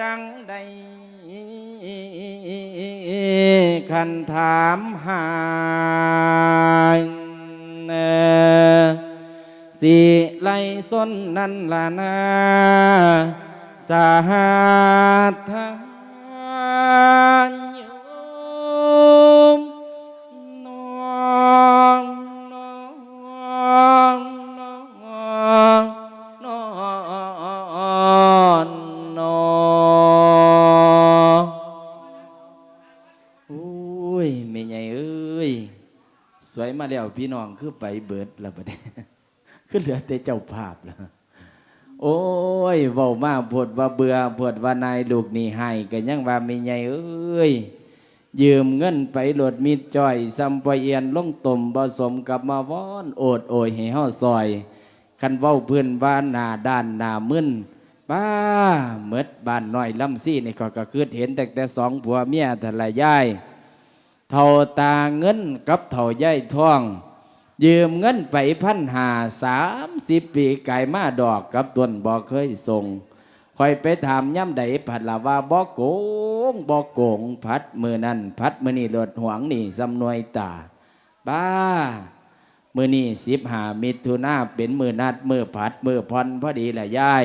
จังใดคันถามหาสิไลส้นนั่นล่ะนาสาหัสทาน มาแล้วพี่น้องคือไปเบิดแล้วบัดนี้คือเหลือแต่เจ้าภาพแล้วโอ้ยเว้ามาปวดว่าเบื่อปวดว่านายลูกนี่ให้ก็ยังว่าไม่ใหญ่เอ้ยยืมเงินไปหลดมีดจ่อยซัมปเอียนลงตมผสมกับมาว้อนโอดโอยให้เฮาซอย คันเว้าเพื่อนบ้านหนาด้านหนามึนป้าเมดบ้านน้อยลำซี่นี่ก็ก็คือเห็นแต่แต่สองผัวเมียทะละยาย เท่าตาเงินกับเท่าย่ายทอง ยืมเงินไปพันหาสามสิบปีไก่มาดอกกับตนบ่เคยส่งคอยไปถามย่ำใดผัดละว่าบ่โกงบ่โกงพัดมือนั่นพัดมือนี่เลิดหวงนี่สำนวยตา บ้า มือนี่สิบหามิถุนาเป็นมือนัดมือผัดมือพรพอดีแหละยาย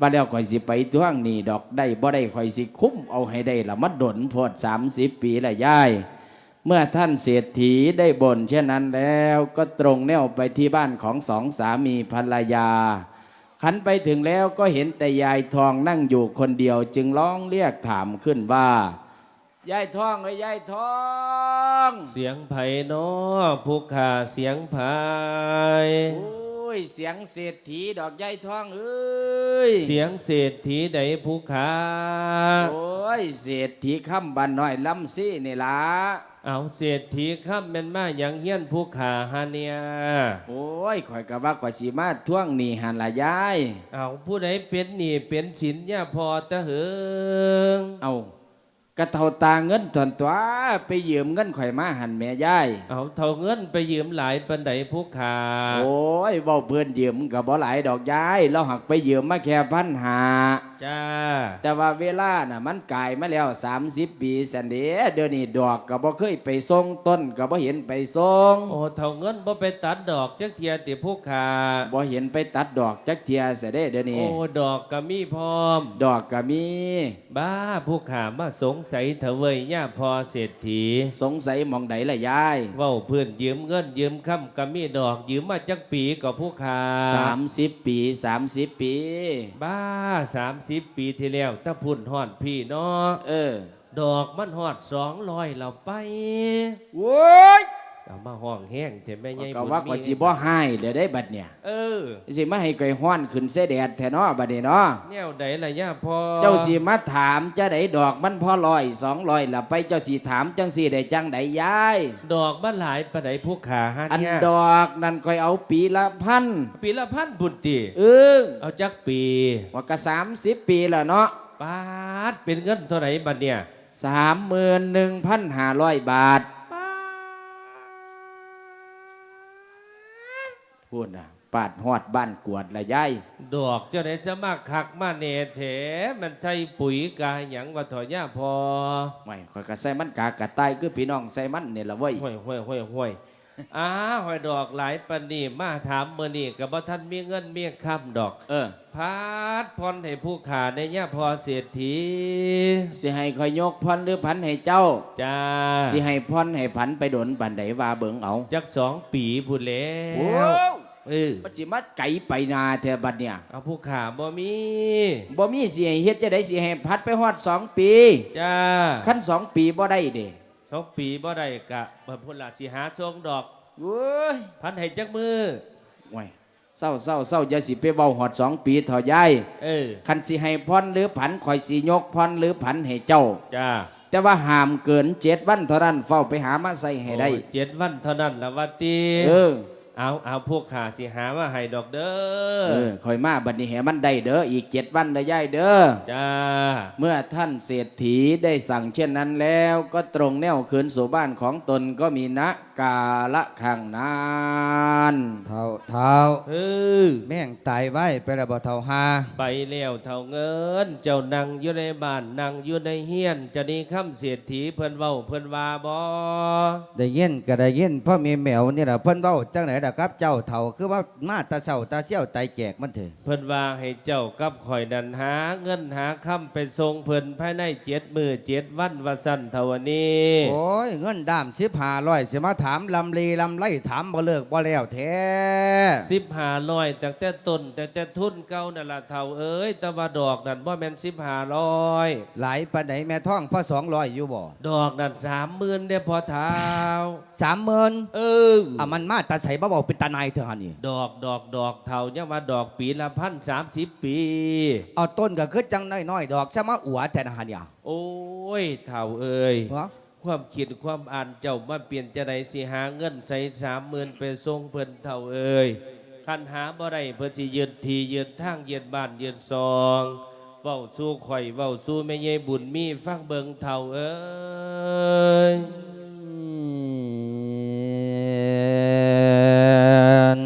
ว่าแล้วข่อยสิไปท่วงนี่ดอกได้บ่ได้ข่อยสิคุ้มเอาให้ได้ละมัดดนโพดสามสิบปีแหละยาย เมื่อท่านเศรษฐีได้บ่นเช่นนั้นแล้วก็ตรงแนวไปที่บ้านของสองสามีภรรยาขันไปถึงแล้วก็เห็นแต่ยายทองนั่งอยู่คนเดียว จึงร้องเรียกถามขึ้นว่ายายทองเอ้ยยายทอง เสียงไผ่นอผู้ขาเสียงไผ่ อ้ย เสียงเศรษฐีดอกยายทองเอ้ย เสียงเศรษฐีใดผู้ขาโอ้ย เศรษฐีข้ามบันน้อยลำซี่นี่ล่ะเอาเศรษฐีข้ามเป็นมาอย่างเฮี้ยนผู้ขาฮาเนียโอ้ยข่อยกะว่าข่อยสิมาท่วงหนี่หันละยาย เอาผู้ใดเป็นหนี้เป็นสินย่าพอตะเหิงเอา กระเท่าตาเงินถอนตัวไปยืมเงินข่อยมาหันแม่ยายเอาเท่าเงินไปยืมหลายปันใดผู้ขาโอ้ยเว้าเพื่อนยืมกับบ่หลายดอกยายเราหักไปยืมมาแค่พันหาจ้า แต่ว่าเวลาน่ะมันกลายมาแล้ว 30 ปีสันเดเดี๋ยวนี้ดอกก็บ่เคยไปส่งต้นก็บ่เห็นไปส่งโอ้เท่าเงินบ่ไปตัดดอกจักเทียติผู้ขาบ่เห็นไปตัดดอกจักเทียเสยเด้เดี๋ยวนี้โอ้ดอกก็มีพร้อม ดอกก็มี บ้าผู้ขามาสงสัยเถอะเวยย่าพอเศรษฐี สงสัยหมองใดล่ะยายเว้าเพื่อนยืมเงินยืมคำก็มีดอกยืมมาจักปีก็ผู้ขา30 ปี 30 ปี บ้าสามสิบปีที่แล้วถ้าพุ่นหอดพี่เนาะเออ ดอกมันหอดสองร้อยเราไปโว้ย เอามาห้องแห้งเถอะแม่ใหญ่ก็บุญว่าข่อยสิบ่ให้เดี๋ยวได้บัดเนี่ยเออสิมาให้ก่อยฮ้อนขึ้นเสแดดแท้เนาะบัดนี้เนาะแนวใดล่ะย่าพอเจ้าสิมาถามจะได้ดอกมันพอลอยสองลอยละไปเจ้าสิถามจังสี่ได้จังไดยายดอกบ้านหลายปานใดผู้ขาฮะอันเนี่ยดอกนั่นค่อยเอาปีละพันปีละพันบุญตีเออเอาจักปีว่าก็สามสิบปีแล้วเนาะปาดเป็นเงินเท่าไหร่บัดเนี่ยสามหมื่นหนึ่งพันห้าร้อยบาท พูดนะปาดหอดบ้านกวดละยายดอกเจ้าไหนจะมาคักมาเนเถมันใส่ปุ๋ยกาหยังว่าถอย่าพอไม่ค่อยก็ใส่มันกากระต่ายคือพี่น้องใส่มันเนี่ยละเว้ยห่วยห่วยห่วยห่วยอ้าหอยดอกหลายปันนี่มาถามเมื่อนี่กับว่าท่านมีเงินมีคำดอก เออพาดพรให้ผู้ขาในย่าพอเศรษฐีสิให้คอยยกพรหรือพันให้เจ้าจ้าสิให้พรให้พันไปโดนปันไดว่าเบิ่งเอาจักสองปีพูดแล้โอ้ว เออมันสิมาไก่ไปนาแท้บัดเนี่ยเอาผู้ขาบ่มีบ่มีสิให้เฮ็ดจะได้สิให้พัดไปฮอดสองปีจ้าขั้นสองปีบ่ได้เด้สองปีบ่ได้กะบ่พุ่นละสิหาทรงดอกเว้ยพันให้จักมือโอ้ยเศร้าเศร้าเศร้าอย่าสิไปเว้าฮอดสองปีเถอยายเออคันสิให้พรหรือผันข่อยสิยกพรหรือผันให้เจ้าจ้าแต่ว่าห้ามเกินเจ็ดวันเท่านั้นเฝ้าไปหามาใส่ให้ได้โอ้ยเจ็ดวันเท่านั้นละว่าตีเออ เอาเอาพวกขาสิหาว่าให้ดอกเด้เอออคอยมาบัดนี้แหมันได้เด้ออีกเจ็ดวันได้ย่ายเด้อจ้าเมื่อท่านเศรษฐีได้สั่งเช่นนั้นแล้ว ก็ตรงแนวคืนสู่บ้านของตนก็มีนะกาละขังนานเท่าเท่าเออแม่งตายไว้ไปแล้วบ่เท่าหาไปแล้วเท่าเงิน เจ้านั่งอยู่ในบ้านนั่งอยู่ในเฮียน จะนี่คำเสียทีเพิ่นเว้าเพิ่นว่าบ่ได้ยินก็ได้ยินพ่อมีแมวนี่แหละเพิ่นเว้าจังไหนล่ะครับ เจ้าเท่าคือว่ามาแตาเช้าตาเชี่ยวไตแจกมันเถอะเพิ่นว่าให้เจ้ากับข่อยนันหา เงินหาคำไปทรงเพิ่นภายในเจ็ดมือเจ็ดวันว่าสั่นเท่าวันนี้โอ้ยเงินดามสิบห้าร้อยสิมาถามลำลีลำไล่ถามบ่เลิกบ่แล้วแท้สิบหาร้อยตั้งแต่ต้นตั้งแต่ทุนเก่านั่นละเท่าเอ้ยแต่ว่าดอกนั่นว่าแม่นสิบหาร้อยหลายปานไหนแม่ท่องพ่อสองร้อยอยู่บ่ดอกนั่นสามหมื่นได้พอเท้าสามหมื่นเอออะมันมาตาใส่บ่เว้าเป็นตาในเถอะฮะนี่ดอกดอกดอกเท่าเนี่ยว่าดอกปีละพันสามสิบปี เอาต้นก็คือจังน้อยๆดอกซะมาอัวแต่นะฮะเนี่ยโอ้ยเท่าเอ้ยความคิดความอ่านเจ้ามาเปลี่ยนจะไดสิหาเงินใส่สามหมื่นไปส่งเพิ่นเท่าเอ้ยคันหาบ่ได้เพิ่นสิยืนทียืนทางยืนบ้านยืนซองเว้าสู้ข่อยเว้าสู้แม่ยายบุญมีฟังเบิงเท่าเอ้ย น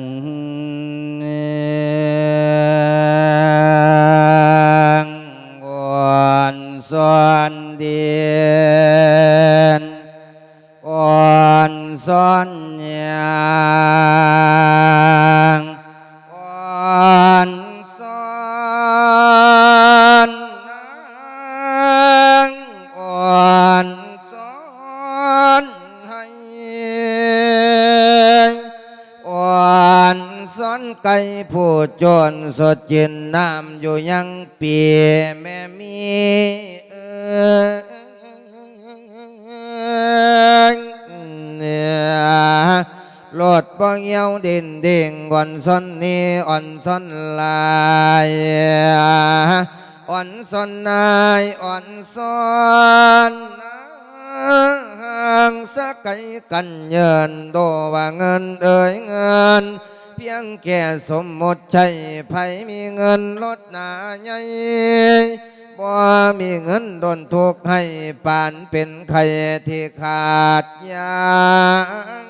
จนสดจินน้ำอยู่ยังเปียแม่มีเออเนี่ยโลดบ่เหี่ยวเด่นเด่งอ่อนซ้อนนี้อ่อนซ้อนลายอ่อนซ้อนนายอ่อนซ้อนายห่างสักไกกันเยินโดว่าเงินเอ่ยเงิน พียงแค่สมมติใช่ไผมีเงินลดหนาใหญ่บ่มีเงินโดนทุกข์ให้ปานเป็นไข่ที่ขาดยาง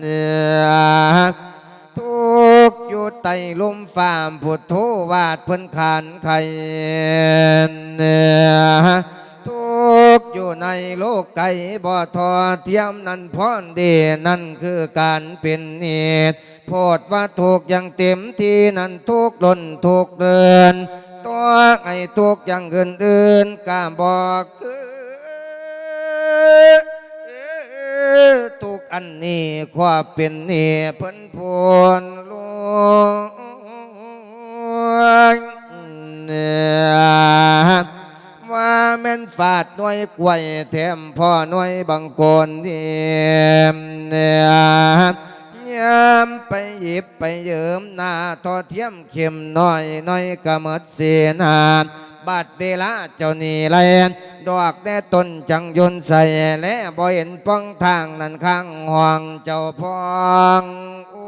เนี่ยทุกข์อยู่ใต้ลมฟ้ามพุทโธวาดเพิ่นขานไข่ บ่ทอเทียมนั่นพรดีนั่นคือการเป็นเหตุโพดว่าถูกอย่างเต็มที่นั่นทุกข์ล้นทุกเดิน ตัวไอ้ทุกอย่างอื่นๆกาบอกคือทุกอันนี้ความเป็นนี่เพิ่นพวนลวงเนี่ย ว่าแม่นฟาดหน่วยกล้วยแถมพ่อหน่วยบังโกนเดียมเนี่ยยามไปหยิบไปเยิมหน้าทอเทียมเข็มน้อยน้อยกะมดเสียนานบาดเวลาเจ้านี่แลนดอกแน่ต้นจังยนใส่และบ่เห็นป้องทางนั้นข้างห้องเจ้าพองโอ้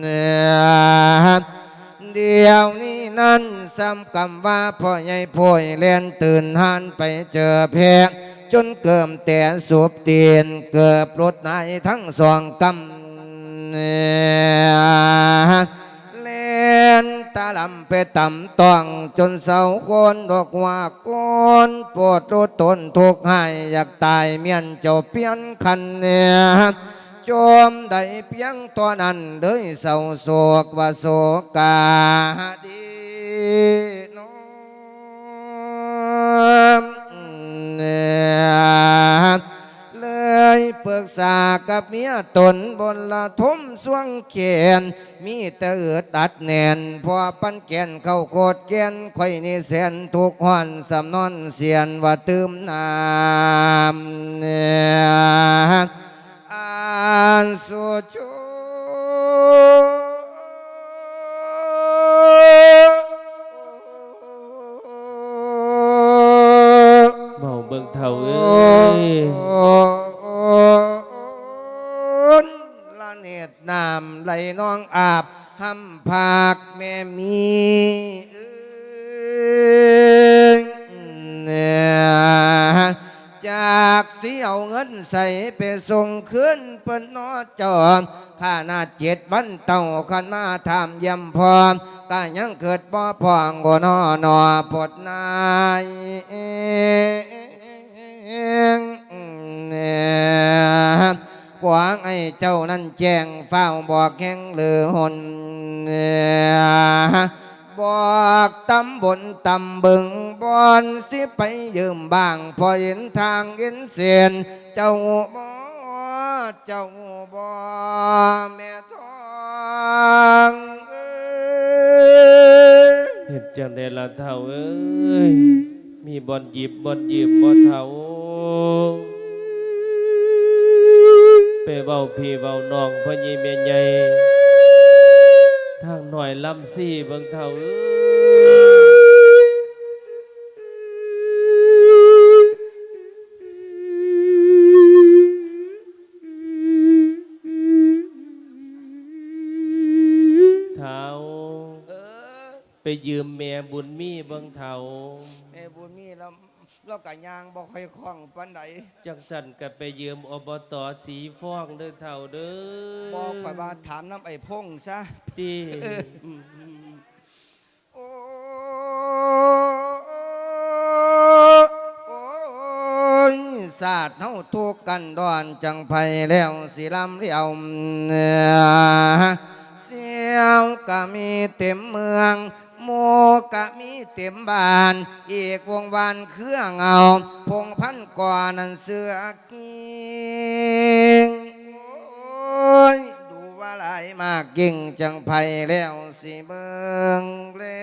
เนี่ย ดี๋ยวนี้นั้นซ้ำกำว่าพ่อใหญ่พ่อยเล่นตื่นหันไปเจอแพงจนเกิมแต่สูบเตียนเกือบรถนายทั้งสองกำเนาเล่นตาลำไปต่ำต้องจนเสาโกนดอกว่าโกนปวดรถตนทุกข์ให้อยากตายเมียนเจ้าเปียนคันเนี่ย จมได้เพียงตัวนั้นเลยเศร้าโศกว่าโศกาดีน้อมเนี่ยเลยปรึกษากับเมียตนบนละทมสวงเขียนมีแต่เอือตัดแน่นพอปันแกนเข้าโกดแกนข่อยนี่แสนทุกหอนสำนอนเสียนว่าตืมน้ำเนี่ยานสุชูเบาเบิ่งเท่าเอ้ยละเนตรน้ำไหลน้องอาบห้ำภาคแม่มีเอ้ยเนี่ย จากสิเอาเงินใส่ไปส่งคืนเปิ้นนอจอมข้าหน้าเจ็ดวันเต่าขันมาทำยำพร้อมก็ยังเกิดบ่พองกนอนอปดนายเนี่ยกวางไอ้เจ้านั่นแจ้งเฝ้าบอกแข้งหรือหนเนี่ย บอกตำบนตำบึงบอนสิไปยืมบ้าง พอเห็นทางเห็นเสียนเจ้าบ่เจ้าบ่แม่ทองเอ้ยเห็นจังได้ละเท่าเอ้ยมีบอลหยิบบอลหยิบบ่เท่าไปเบาพี่เบาน้องพ่อยี่เมียใหญ่ อยลำซี่เบิ่งเท่าเอ้ยเท่าเออไปยืมแม่บุญมีเบิ่งเท่าแม่บุญมีแล้ว เรากะยางบ่ค่อยคล่องปานใดจังสันก็ไปยืมอบตสีฟ้องเด้อเท่าเด้อบ่ค่อยว่าถามน้ำไอ้พงซะตีโอ้ยศาสตร์เฮาทุกข์กันดอนจังไผแล้วสิลำเลียวเสียวก็มีเต็มเมือง โมกะมีเต็มบ้านเอกวงวานเครื่องเงา พงพันกว่านันเสือกิงโอ้ยดูว่าหลายมากยิ่งจังไพแล้วสิเบิงเล่